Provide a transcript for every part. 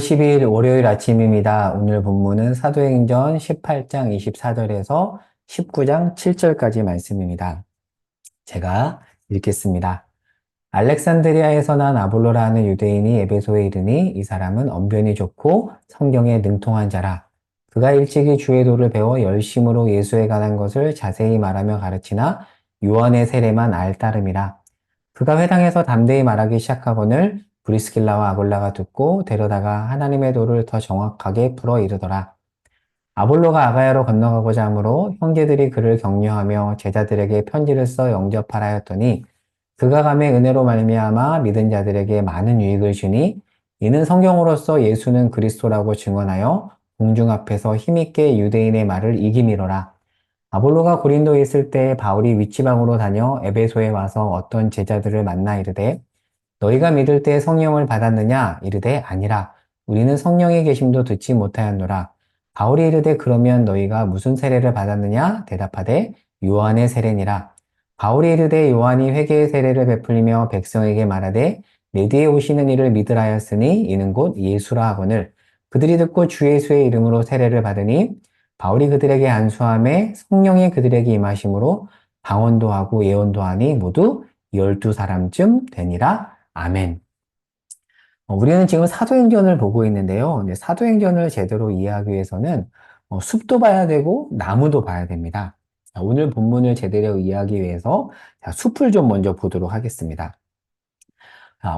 5월 10일 월요일 아침입니다. 오늘 본문은 사도행전 18장 24절에서 19장 7절까지 말씀입니다. 제가 읽겠습니다. 알렉산드리아에서 난 아볼로라는 유대인이 에베소에 이르니 이 사람은 언변이 좋고 성경에 능통한 자라. 그가 일찍이 주의 도를 배워 열심으로 예수에 관한 것을 자세히 말하며 가르치나 요한의 세례만 알 따름이라. 그가 회당에서 담대히 말하기 시작하거늘 브리스길라와 아볼라가 듣고 데려다가 하나님의 도를 더 정확하게 풀어 이르더라. 아볼로가 아가야로 건너가고자 하므로 형제들이 그를 격려하며 제자들에게 편지를 써 영접하라 하였더니 그가 감에 은혜로 말미암아 믿은 자들에게 많은 유익을 주니 이는 성경으로서 예수는 그리스도라고 증언하여 공중 앞에서 힘있게 유대인의 말을 이기미로라. 아볼로가 고린도에 있을 때 바울이 위치방으로 다녀 에베소에 와서 어떤 제자들을 만나 이르되 너희가 믿을 때 성령을 받았느냐? 이르되 아니라 우리는 성령의 계심도 듣지 못하였노라. 바울이 이르되 그러면 너희가 무슨 세례를 받았느냐? 대답하되 요한의 세례니라. 바울이 이르되 요한이 회개의 세례를 베풀리며 백성에게 말하되 내 뒤에 오시는 이를 믿으라 하였으니 이는 곧 예수라 하거늘 그들이 듣고 주 예수의 이름으로 세례를 받으니 바울이 그들에게 안수함에 성령이 그들에게 임하심으로 방언도 하고 예언도 하니 모두 열두 사람쯤 되니라 아멘. 어, 우리는 지금 사도행전을 보고 있는데요. 사도행전을 제대로 이해하기 위해서는 어, 숲도 봐야 되고 나무도 봐야 됩니다. 오늘 본문을 제대로 이해하기 위해서 숲을 좀 먼저 보도록 하겠습니다.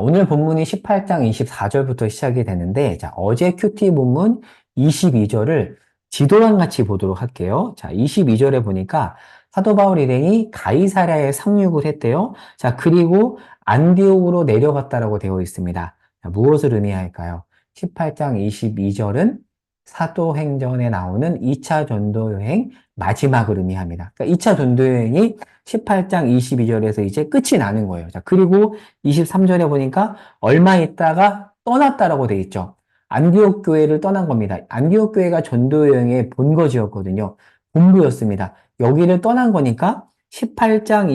오늘 본문이 18장 24절부터 시작이 되는데 자, 어제 큐티 본문 22절을 지도랑 같이 보도록 할게요. 자, 22절에 보니까 사도 바울 일행이 가이사랴에 상륙을 했대요. 자, 그리고 안디옥으로 내려갔다라고 되어 있습니다. 무엇을 의미할까요? 18장 22절은 사도행전에 나오는 2차 전도여행 마지막을 의미합니다. 그러니까 2차 전도여행이 18장 22절에서 이제 끝이 나는 거예요. 자, 그리고 23절에 보니까 얼마 있다가 떠났다라고 되어 있죠. 안디옥 교회를 떠난 겁니다. 안디옥 교회가 전도여행의 본거지였거든요. 본부였습니다. 여기를 떠난 거니까 18장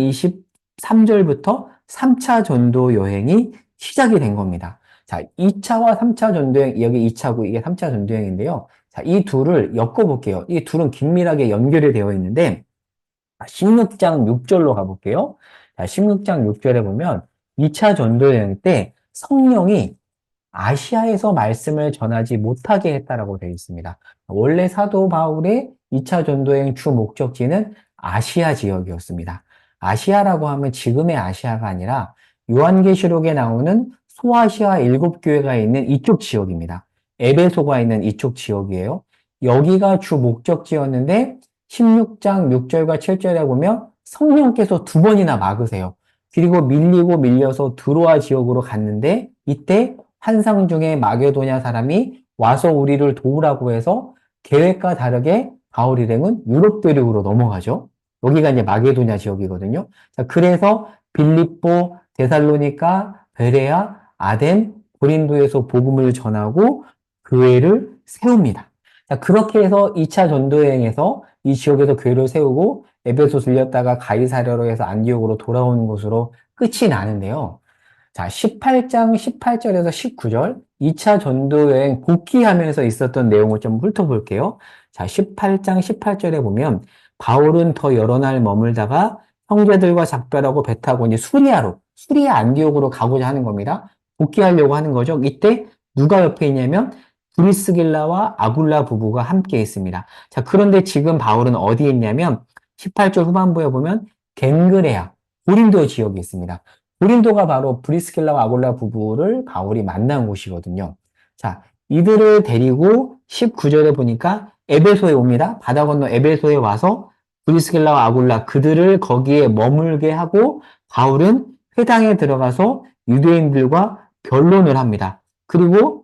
23절부터 3차 전도 여행이 시작이 된 겁니다. 자, 2차와 3차 전도여행, 여기 2차고 이게 3차 전도여행인데요. 자, 이 둘을 엮어볼게요. 이 둘은 긴밀하게 연결이 되어 있는데, 16장 6절로 가볼게요. 자, 16장 6절에 보면 2차 전도여행 때 성령이 아시아에서 말씀을 전하지 못하게 했다라고 되어 있습니다. 원래 사도 바울의 2차 전도여행 주 목적지는 아시아 지역이었습니다. 아시아라고 하면 지금의 아시아가 아니라 요한계시록에 나오는 소아시아 일곱 교회가 있는 이쪽 지역입니다. 에베소가 있는 이쪽 지역이에요. 여기가 주 목적지였는데 16장 6절과 7절에 보면 성령께서 두 번이나 막으세요. 그리고 밀리고 밀려서 드로아 지역으로 갔는데 이때 환상 중에 마게도냐 사람이 와서 우리를 도우라고 해서 계획과 다르게 바울 일행은 유럽 대륙으로 넘어가죠. 여기가 이제 마게도냐 지역이거든요. 자, 그래서 빌립보, 데살로니카, 베레아, 아덴, 고린도에서 복음을 전하고 교회를 세웁니다. 자, 그렇게 해서 2차 전도여행에서 이 지역에서 교회를 세우고 에베소 들렸다가 가이사랴로 해서 안디옥으로 돌아오는 것으로 끝이 나는데요. 자, 18장 18절에서 19절 2차 전도여행 복귀하면서 있었던 내용을 좀 훑어볼게요. 자, 18장 18절에 보면 바울은 더 여러 날 머물다가 형제들과 작별하고 배 타고 이제 수리아로, 수리아 안디옥으로 가고자 하는 겁니다. 복귀하려고 하는 거죠. 이때 누가 옆에 있냐면 브리스길라와 아굴라 부부가 함께 있습니다. 자, 그런데 지금 바울은 어디에 있냐면 18절 후반부에 보면 갱그레아, 고린도 지역에 있습니다. 고린도가 바로 브리스길라와 아굴라 부부를 바울이 만난 곳이거든요. 자, 이들을 데리고 19절에 보니까 에베소에 옵니다. 바다 건너 에베소에 와서 브리스길라와 아굴라 그들을 거기에 머물게 하고 바울은 회당에 들어가서 유대인들과 변론을 합니다. 그리고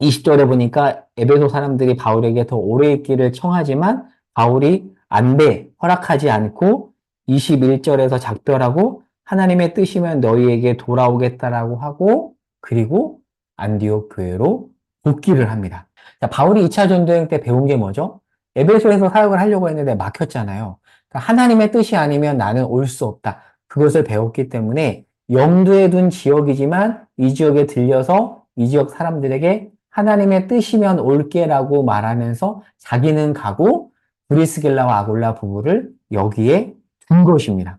20절에 보니까 에베소 사람들이 바울에게 더 오래 있기를 청하지만 바울이 안 돼 허락하지 않고 21절에서 작별하고 하나님의 뜻이면 너희에게 돌아오겠다라고 하고 그리고 안디옥 교회로 복귀를 합니다. 자, 바울이 2차 전도행 때 배운 게 뭐죠? 에베소에서 사역을 하려고 했는데 막혔잖아요. 그러니까 하나님의 뜻이 아니면 나는 올 수 없다. 그것을 배웠기 때문에 염두에 둔 지역이지만 이 지역에 들려서 이 지역 사람들에게 하나님의 뜻이면 올게라고 말하면서 자기는 가고 브리스길라와 아굴라 부부를 여기에 둔 것입니다.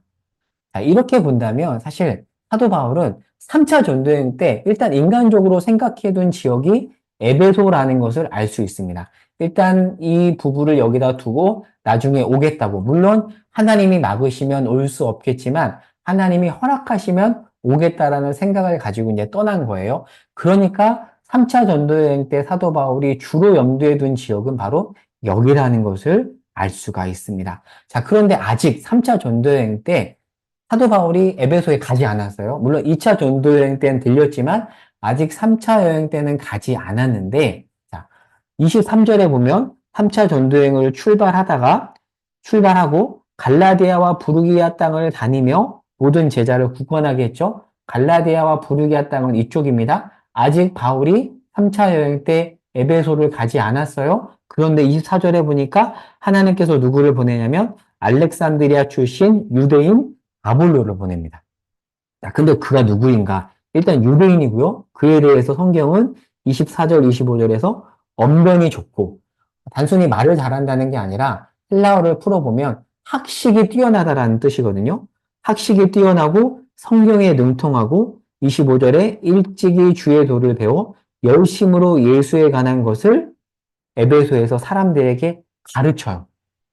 자, 이렇게 본다면 사실 사도 바울은 3차 전도여행 때 일단 인간적으로 생각해둔 지역이 에베소라는 것을 알 수 있습니다. 일단 이 부부를 여기다 두고 나중에 오겠다고. 물론 하나님이 막으시면 올 수 없겠지만 하나님이 허락하시면 오겠다라는 생각을 가지고 이제 떠난 거예요. 그러니까 3차 전도여행 때 사도 바울이 주로 염두에 둔 지역은 바로 여기라는 것을 알 수가 있습니다. 자, 그런데 아직 3차 전도여행 때 사도 바울이 에베소에 가지 않았어요. 물론 2차 전도여행 때는 들렸지만 아직 3차 여행 때는 가지 않았는데 자, 23절에 보면 3차 전도여행을 출발하다가 출발하고 갈라디아와 부르기아 땅을 다니며 모든 제자를 구원하게 했죠. 갈라디아와 부르기아 땅은 이쪽입니다. 아직 바울이 3차 여행 때 에베소를 가지 않았어요. 그런데 24절에 보니까 하나님께서 누구를 보내냐면 알렉산드리아 출신 유대인 아볼로를 보냅니다. 자, 근데 그가 누구인가? 일단 유대인이고요. 그에 대해서 성경은 24절, 25절에서 언변이 좋고 단순히 말을 잘한다는 게 아니라 헬라어를 풀어보면 학식이 뛰어나다라는 뜻이거든요. 학식이 뛰어나고 성경에 능통하고 25절에 일찍이 주의 도를 배워 열심으로 예수에 관한 것을 에베소에서 사람들에게 가르쳐요.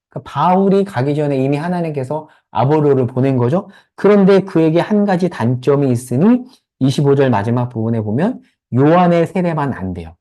그러니까 바울이 가기 전에 이미 하나님께서 아볼로를 보낸 거죠. 그런데 그에게 한 가지 단점이 있으니 25절 마지막 부분에 보면 요한의 세례만 안 돼요.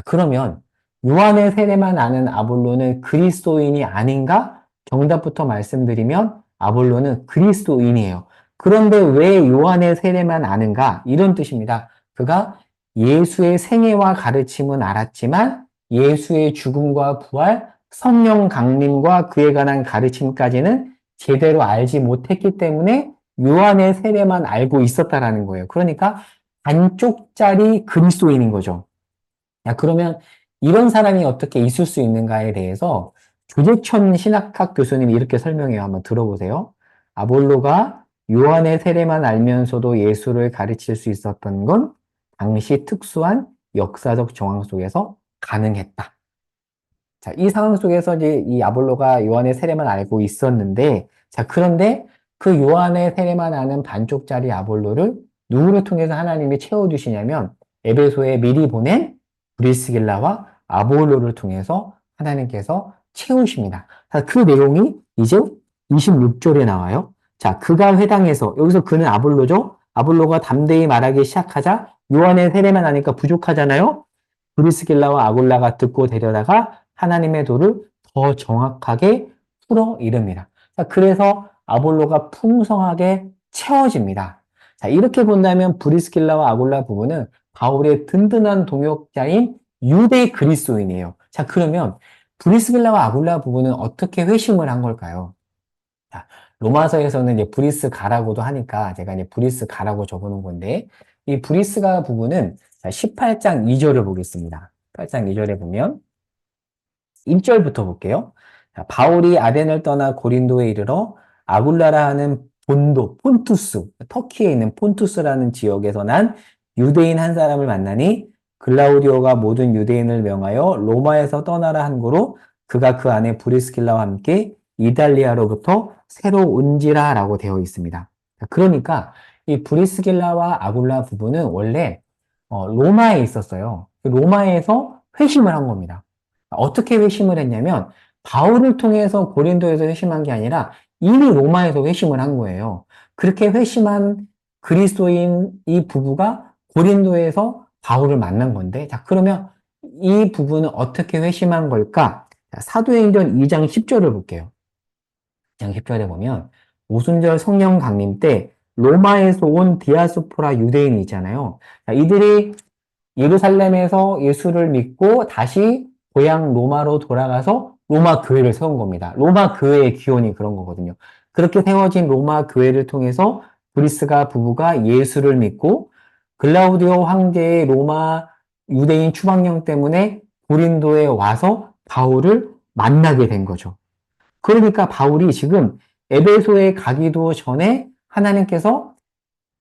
자, 그러면 요한의 세례만 아는 아볼로는 그리스도인이 아닌가? 정답부터 말씀드리면 아볼로는 그리스도인이에요. 그런데 왜 요한의 세례만 아는가? 이런 뜻입니다. 그가 예수의 생애와 가르침은 알았지만 예수의 죽음과 부활, 성령 강림과 그에 관한 가르침까지는 제대로 알지 못했기 때문에 요한의 세례만 알고 있었다라는 거예요. 그러니까 반쪽짜리 그리스도인인 거죠. 야, 그러면 이런 사람이 어떻게 있을 수 있는가에 대해서 조재천 신학학 교수님이 이렇게 설명해요. 한번 들어보세요. 아볼로가 요한의 세례만 알면서도 예수를 가르칠 수 있었던 건 당시 특수한 역사적 정황 속에서 가능했다. 자, 이 상황 속에서 이제 이 아볼로가 요한의 세례만 알고 있었는데, 자, 그런데 그 요한의 세례만 아는 반쪽짜리 아볼로를 누구를 통해서 하나님이 채워주시냐면, 에베소에 미리 보낸 브리스길라와 아볼로를 통해서 하나님께서 채우십니다. 자, 그 내용이 이제 26절에 나와요. 자, 그가 회당에서, 여기서 그는 아볼로죠? 아볼로가 담대히 말하기 시작하자 요한의 세례만 하니까 부족하잖아요? 브리스길라와 아골라가 듣고 데려다가 하나님의 도를 더 정확하게 풀어 이릅니다. 자, 그래서 아볼로가 풍성하게 채워집니다. 자, 이렇게 본다면 브리스길라와 아골라 부부는 바울의 든든한 동역자인 유대 그리스도인이에요. 자, 그러면 브리스길라와 아골라 부부는 어떻게 회심을 한 걸까요? 자, 로마서에서는 이제 브리스 가라고도 하니까 제가 이제 브리스 가라고 적어놓은 건데 이 브리스가 부부는 18장 2절을 보겠습니다. 18장 2절에 보면 1절부터 볼게요. 바울이 아덴을 떠나 고린도에 이르러 아굴라라 하는 본도, 폰투스, 터키에 있는 폰투스라는 지역에서 난 유대인 한 사람을 만나니 글라우디오가 모든 유대인을 명하여 로마에서 떠나라 한 거로 그가 그 안에 브리스킬라와 함께 이달리아로부터 새로 온지라 라고 되어 있습니다. 그러니까 이 브리스길라와 아굴라 부부는 원래 어, 로마에 있었어요. 로마에서 회심을 한 겁니다. 어떻게 회심을 했냐면 바울을 통해서 고린도에서 회심한 게 아니라 이미 로마에서 회심을 한 거예요. 그렇게 회심한 그리스도인 이 부부가 고린도에서 바울을 만난 건데 자 그러면 이 부부는 어떻게 회심한 걸까? 자, 사도행전 2장 10절을 볼게요. 2장 10절에 보면 오순절 성령 강림 때 로마에서 온 디아스포라 유대인이 있잖아요. 자, 이들이 예루살렘에서 예수를 믿고 다시 고향 로마로 돌아가서 로마 교회를 세운 겁니다. 로마 교회의 기원이 그런 거거든요. 그렇게 세워진 로마 교회를 통해서 브리스가 부부가 예수를 믿고 글라우디오 황제의 로마 유대인 추방령 때문에 고린도에 와서 바울을 만나게 된 거죠. 그러니까 바울이 지금 에베소에 가기도 전에 하나님께서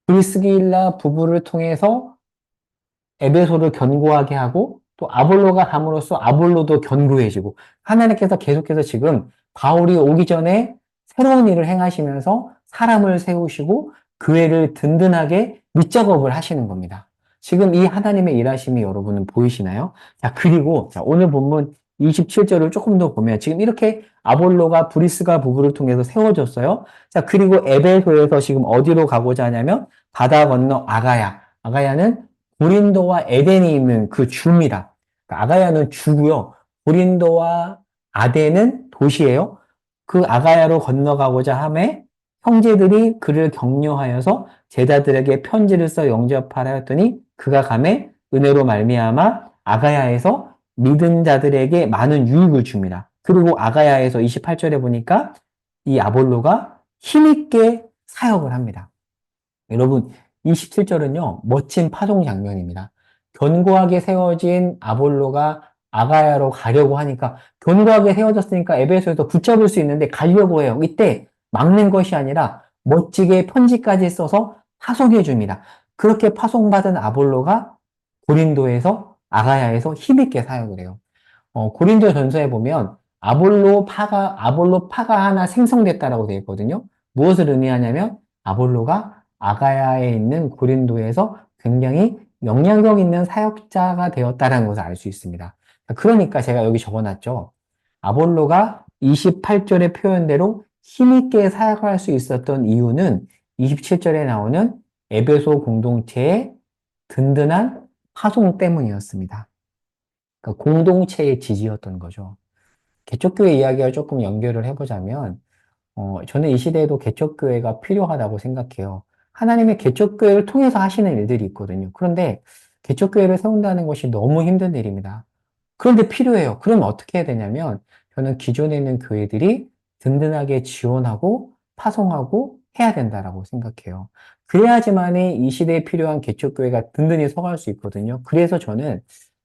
브리스길라 부부를 통해서 에베소를 견고하게 하고 또 아볼로가 함으로써 아볼로도 견고해지고 하나님께서 계속해서 지금 바울이 오기 전에 새로운 일을 행하시면서 사람을 세우시고 교회를 든든하게 밑작업을 하시는 겁니다. 지금 이 하나님의 일하심이 여러분은 보이시나요? 자, 그리고 자, 오늘 본문 27절을 조금 더 보면 지금 이렇게 아볼로가 브리스가 부부를 통해서 세워졌어요. 자, 그리고 에베소에서 지금 어디로 가고자 하냐면 바다 건너 아가야. 아가야는 고린도와 에덴이 있는 그 주입니다. 그러니까 아가야는 주고요. 고린도와 아덴은 도시예요. 그 아가야로 건너가고자 함에 형제들이 그를 격려하여서 제자들에게 편지를 써 영접하라 했더니 그가 감에 은혜로 말미암아 아가야에서 믿은 자들에게 많은 유익을 줍니다. 그리고 아가야에서 28절에 보니까 이 아볼로가 힘있게 사역을 합니다. 여러분 27절은요 멋진 파송 장면입니다. 견고하게 세워진 아볼로가 아가야로 가려고 하니까 견고하게 세워졌으니까 에베소에서 붙잡을 수 있는데 가려고 해요. 이때 막는 것이 아니라 멋지게 편지까지 써서 파송해 줍니다. 그렇게 파송받은 아볼로가 고린도에서 아가야에서 힘있게 사역을 해요. 어, 고린도 전서에 보면 아볼로 파가 아볼로 파가 하나 생성됐다라고 되어 있거든요. 무엇을 의미하냐면 아볼로가 아가야에 있는 고린도에서 굉장히 영향력 있는 사역자가 되었다는 것을 알 수 있습니다. 그러니까 제가 여기 적어놨죠. 아볼로가 28절의 표현대로 힘있게 사역할 수 있었던 이유는 27절에 나오는 에베소 공동체의 든든한 파송 때문이었습니다. 그러니까 공동체의 지지였던 거죠. 개척교회 이야기와 조금 연결을 해보자면, 어, 저는 이 시대에도 개척교회가 필요하다고 생각해요. 하나님의 개척교회를 통해서 하시는 일들이 있거든요. 그런데 개척교회를 세운다는 것이 너무 힘든 일입니다. 그런데 필요해요. 그럼 어떻게 해야 되냐면, 저는 기존에 있는 교회들이 든든하게 지원하고 파송하고 해야 된다라고 생각해요. 그래야지만이 이 시대에 필요한 개척교회가 든든히 서갈 수 있거든요. 그래서 저는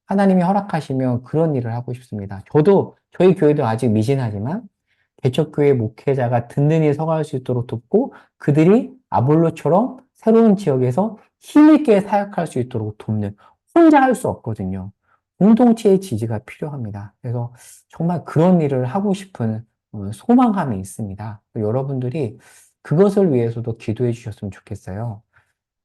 하나님이 허락하시면 그런 일을 하고 싶습니다. 저도 저희 교회도 아직 미진하지만 개척교회 목회자가 든든히 서갈 수 있도록 돕고 그들이 아볼로처럼 새로운 지역에서 힘있게 사역할 수 있도록 돕는 혼자 할 수 없거든요. 공동체의 지지가 필요합니다. 그래서 정말 그런 일을 하고 싶은 어, 소망함이 있습니다. 여러분들이 그것을 위해서도 기도해 주셨으면 좋겠어요.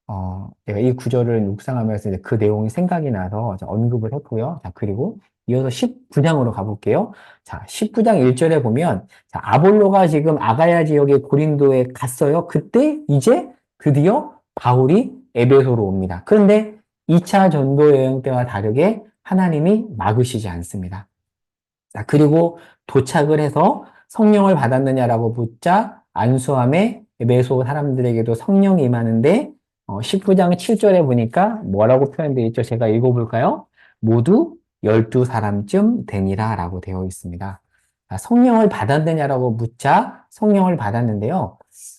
어, 제가 이 구절을 묵상하면서 그 내용이 생각이 나서 언급을 했고요. 자, 그리고 이어서 19장으로 가볼게요. 자, 19장 1절에 보면, 자, 아볼로가 지금 아가야 지역의 고린도에 갔어요. 그때 이제 드디어 바울이 에베소로 옵니다. 그런데 2차 전도 여행 때와 다르게 하나님이 막으시지 않습니다. 자, 그리고 도착을 해서 성령을 받았느냐라고 묻자 안수함에 에베소 사람들에게도 성령이 임하는데 어, 19장 7절에 보니까 뭐라고 표현되어 있죠? 제가 읽어볼까요? 모두 12사람쯤 되니라 라고 되어 있습니다. 아, 성령을 받았느냐라고 묻자 성령을 받았는데요.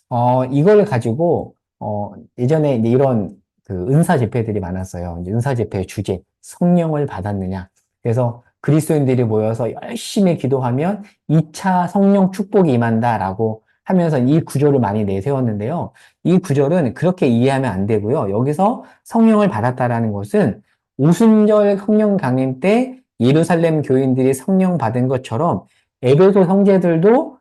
어, 이걸 가지고 어, 예전에 이런 그 은사 집회들이 많았어요. 은사 집회 주제 성령을 받았느냐. 그래서 그리스도인들이 모여서 열심히 기도하면 2차 성령 축복이 임한다라고 하면서 이 구조를 많이 내세웠는데요. 이 구절은 그렇게 이해하면 안 되고요. 여기서 성령을 받았다라는 것은 오순절 성령 강림 때 예루살렘 교인들이 성령 받은 것처럼 에베소 형제들도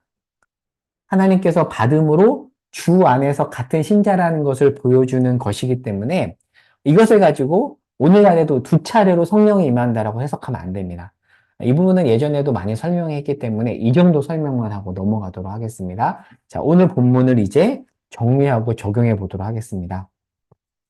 하나님께서 받음으로 주 안에서 같은 신자라는 것을 보여주는 것이기 때문에 이것을 가지고 오늘날에도 두 차례로 성령이 임한다라고 해석하면 안 됩니다. 이 부분은 예전에도 많이 설명했기 때문에 이 정도 설명만 하고 넘어가도록 하겠습니다. 자, 오늘 본문을 이제 정리하고 적용해 보도록 하겠습니다.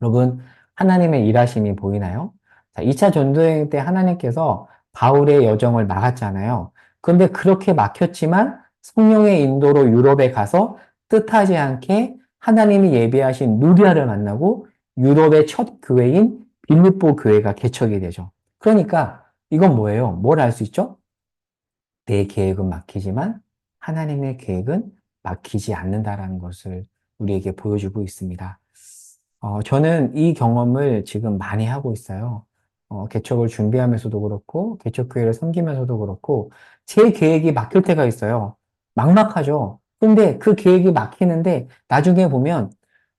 여러분, 하나님의 일하심이 보이나요? 자, 2차 전도여행 때 하나님께서 바울의 여정을 막았잖아요. 그런데 그렇게 막혔지만 성령의 인도로 유럽에 가서 뜻하지 않게 하나님이 예비하신 누디아를 만나고 유럽의 첫 교회인 빌립보 교회가 개척이 되죠. 그러니까 이건 뭐예요? 뭘 알 수 있죠? 내 계획은 막히지만 하나님의 계획은 막히지 않는다라는 것을 우리에게 보여주고 있습니다. 어, 저는 이 경험을 지금 많이 하고 있어요. 어, 개척을 준비하면서도 그렇고, 개척교회를 섬기면서도 그렇고, 제 계획이 막힐 때가 있어요. 막막하죠. 근데 그 계획이 막히는데, 나중에 보면,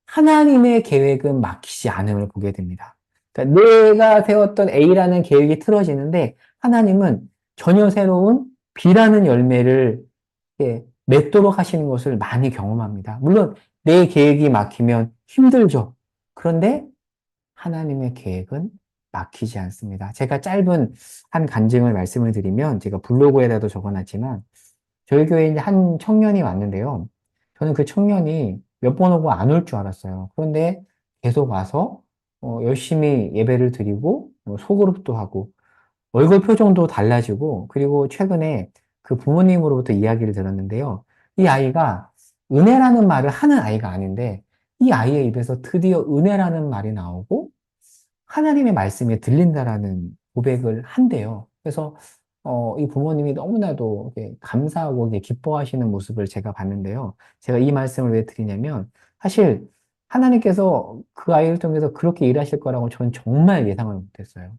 하나님의 계획은 막히지 않음을 보게 됩니다. 그러니까 내가 세웠던 A라는 계획이 틀어지는데 하나님은 전혀 새로운 B라는 열매를 예, 맺도록 하시는 것을 많이 경험합니다. 물론 내 계획이 막히면 힘들죠. 그런데 하나님의 계획은 막히지 않습니다. 제가 짧은 한 간증을 말씀을 드리면 제가 블로그에다도 적어놨지만 저희 교회에 한 청년이 왔는데요. 저는 그 청년이 몇 번 오고 안 올 줄 알았어요. 그런데 계속 와서 어, 열심히 예배를 드리고 뭐 소그룹도 하고 얼굴 표정도 달라지고 그리고 최근에 그 부모님으로부터 이야기를 들었는데요. 이 아이가 은혜라는 말을 하는 아이가 아닌데 이 아이의 입에서 드디어 은혜라는 말이 나오고 하나님의 말씀이 들린다라는 고백을 한대요. 그래서 어, 이 부모님이 너무나도 감사하고 기뻐하시는 모습을 제가 봤는데요. 제가 이 말씀을 왜 드리냐면 사실 하나님께서 그 아이를 통해서 그렇게 일하실 거라고 저는 정말 예상을 못했어요.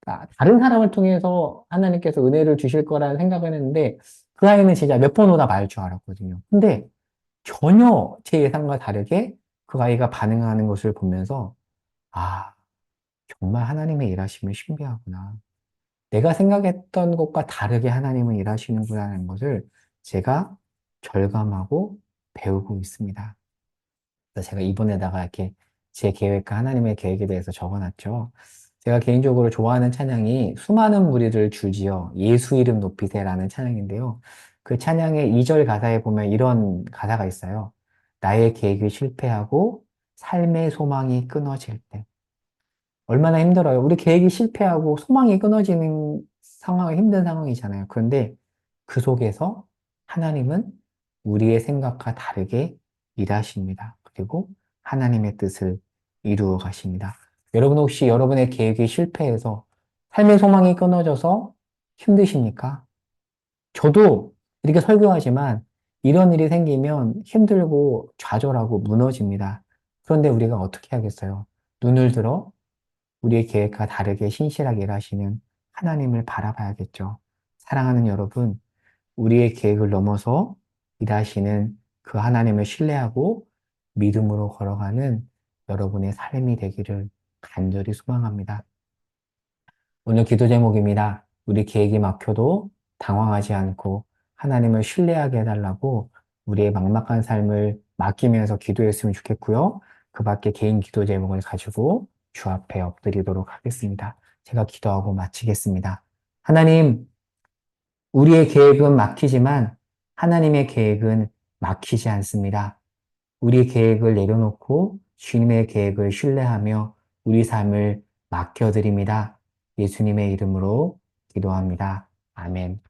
그러니까 다른 사람을 통해서 하나님께서 은혜를 주실 거라는 생각을 했는데 그 아이는 진짜 몇 번 오다 말 줄 알았거든요. 근데 전혀 제 예상과 다르게 그 아이가 반응하는 것을 보면서 아, 정말 하나님의 일하심이 신비하구나. 내가 생각했던 것과 다르게 하나님은 일하시는구나라는 것을 제가 절감하고 배우고 있습니다. 그래서 제가 이번에다가 이렇게 제 계획과 하나님의 계획에 대해서 적어놨죠. 제가 개인적으로 좋아하는 찬양이 수많은 무리를 줄지어 예수 이름 높이세라는 찬양인데요. 그 찬양의 2절 가사에 보면 이런 가사가 있어요. 나의 계획이 실패하고 삶의 소망이 끊어질 때. 얼마나 힘들어요. 우리 계획이 실패하고 소망이 끊어지는 상황이 힘든 상황이잖아요. 그런데 그 속에서 하나님은 우리의 생각과 다르게 일하십니다. 그리고 하나님의 뜻을 이루어 가십니다. 여러분 혹시 여러분의 계획이 실패해서 삶의 소망이 끊어져서 힘드십니까? 저도 이렇게 설교하지만 이런 일이 생기면 힘들고 좌절하고 무너집니다. 그런데 우리가 어떻게 하겠어요? 눈을 들어 우리의 계획과 다르게 신실하게 일하시는 하나님을 바라봐야겠죠. 사랑하는 여러분, 우리의 계획을 넘어서 일하시는 그 하나님을 신뢰하고 믿음으로 걸어가는 여러분의 삶이 되기를 간절히 소망합니다. 오늘 기도 제목입니다. 우리 계획이 막혀도 당황하지 않고 하나님을 신뢰하게 해달라고 우리의 막막한 삶을 맡기면서 기도했으면 좋겠고요. 그 밖에 개인 기도 제목을 가지고 주 앞에 엎드리도록 하겠습니다. 제가 기도하고 마치겠습니다. 하나님, 우리의 계획은 막히지만 하나님의 계획은 막히지 않습니다. 우리 계획을 내려놓고 주님의 계획을 신뢰하며 우리 삶을 맡겨드립니다. 예수님의 이름으로 기도합니다. 아멘.